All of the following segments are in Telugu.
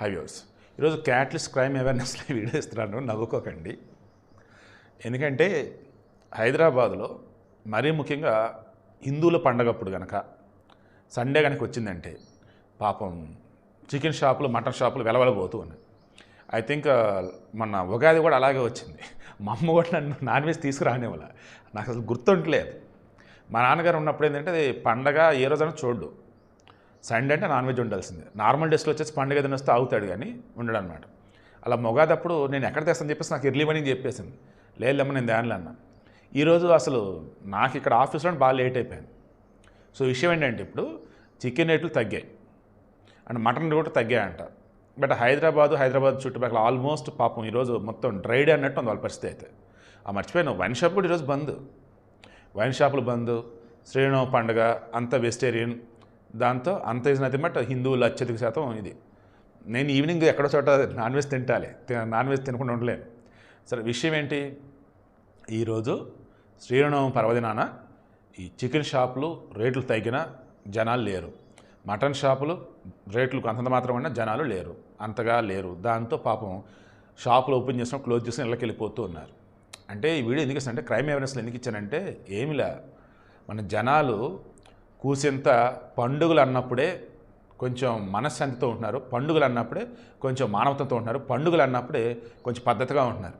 హైవేస్ ఈరోజు క్యాట్లెస్ క్రైమ్ అవేర్నెస్లో వీడియో ఇస్తున్నాను నవ్వుకోకండి. ఎందుకంటే హైదరాబాద్లో మరీ ముఖ్యంగా హిందువుల పండగప్పుడు కనుక సండే కనుక వచ్చిందంటే పాపం చికెన్ షాపులు మటన్ షాపులు వెలవెలబోతూ ఉన్నాయి. ఐ థింక్ uh, మొన్న ఉగాది కూడా అలాగే వచ్చింది. మా అమ్మ కూడా నన్ను నాన్ వెజ్ తీసుకురానివ్వాల. నాకు అసలు గుర్తుంటలేదు. మా నాన్నగారు ఉన్నప్పుడు ఏంటంటే అది పండగ ఏ రోజైనా చూడు సండే అంటే నాన్ వెజ్ ఉండాల్సిందే. నార్మల్ డేస్లో వచ్చేసి పండుగ ఏదైనా వస్తే అవుతాడు కానీ ఉండడు అనమాట అలా మొగాదప్పుడు నేను ఎక్కడ తెస్తాను చెప్పేసి నాకు ఎర్లీ మార్నింగ్ చెప్పేసింది. లేదమ్మా నేను దానిలో అన్నా. ఈరోజు అసలు నాకు ఇక్కడ ఆఫీస్లో బాగా లేట్ అయిపోయింది సో విషయం ఏంటంటే ఇప్పుడు చికెన్ రేట్లు తగ్గాయి. అండ్ మటన్ కూడా తగ్గాయంట. బట్ హైదరాబాదు హైదరాబాద్ చుట్టుపక్కల ఆల్మోస్ట్ పాపం ఈరోజు మొత్తం డ్రైడ్ అన్నట్టు ఉంది వాళ్ళ పరిస్థితి అయితే. ఆ మర్చిపోయాను. వైన్ షాప్ కూడా ఈరోజు బంద్. వైన్ షాపులు బంద్. శ్రీరామ పండుగ అంత వెజిటేరియన్. దాంతో అంత ఇస్ నథింగ్ బట్ హిందువులు అత్యధిక శాతం ఇది. నేను ఈవినింగ్ ఎక్కడో చోట నాన్ వెజ్ తింటాలి. నాన్ వెజ్ తినకుండా ఉండలేను. సరే విషయం ఏంటి? ఈరోజు శ్రీరామనవమి పర్వదినాన ఈ చికెన్ షాపులు రేట్లు తగ్గిన జనాలు లేరు. మటన్ షాపులు రేట్లు అంతంత మాత్రమైన జనాలు లేరు. అంతగా లేరు. దాంతో పాపం షాపులు ఓపెన్ చేసిన క్లోజ్ చేసిన ఇళ్ళకి వెళ్ళిపోతూ ఉన్నారు. అంటే ఈ వీడియో ఎందుకు ఇస్తానంటే క్రైమ్ అవేర్నెస్లో ఎందుకు ఇచ్చానంటే ఏమిలా? మన జనాలు కూసింత పండుగలు అన్నప్పుడే కొంచెం మనశ్శాంతితో ఉంటున్నారు. పండుగలు అన్నప్పుడే కొంచెం మానవతతో ఉంటున్నారు. పండుగలు అన్నప్పుడే కొంచెం పద్ధతిగా ఉంటున్నారు.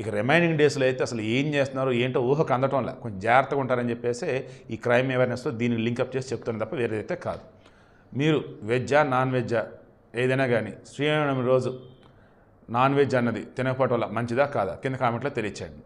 ఇక రిమైనింగ్ డేస్లో అయితే అసలు ఏం చేస్తున్నారు ఏంటో ఊహకు అందటం లే కొంచెం జాగ్రత్తగా ఉంటారని చెప్పేసి ఈ క్రైమ్ అవేర్నెస్తో దీన్ని లింకప్ చేసి చెప్తాను తప్ప వేరేదైతే కాదు. మీరు వెజ్జా నాన్ వెజ్జా ఏదైనా కానీ శ్రీరామనవమి రోజు నాన్ వెజ్ అన్నది తినకపోవటం వల్ల మంచిదా కాదా? కింద కామెంట్లో తెలియచేయండి.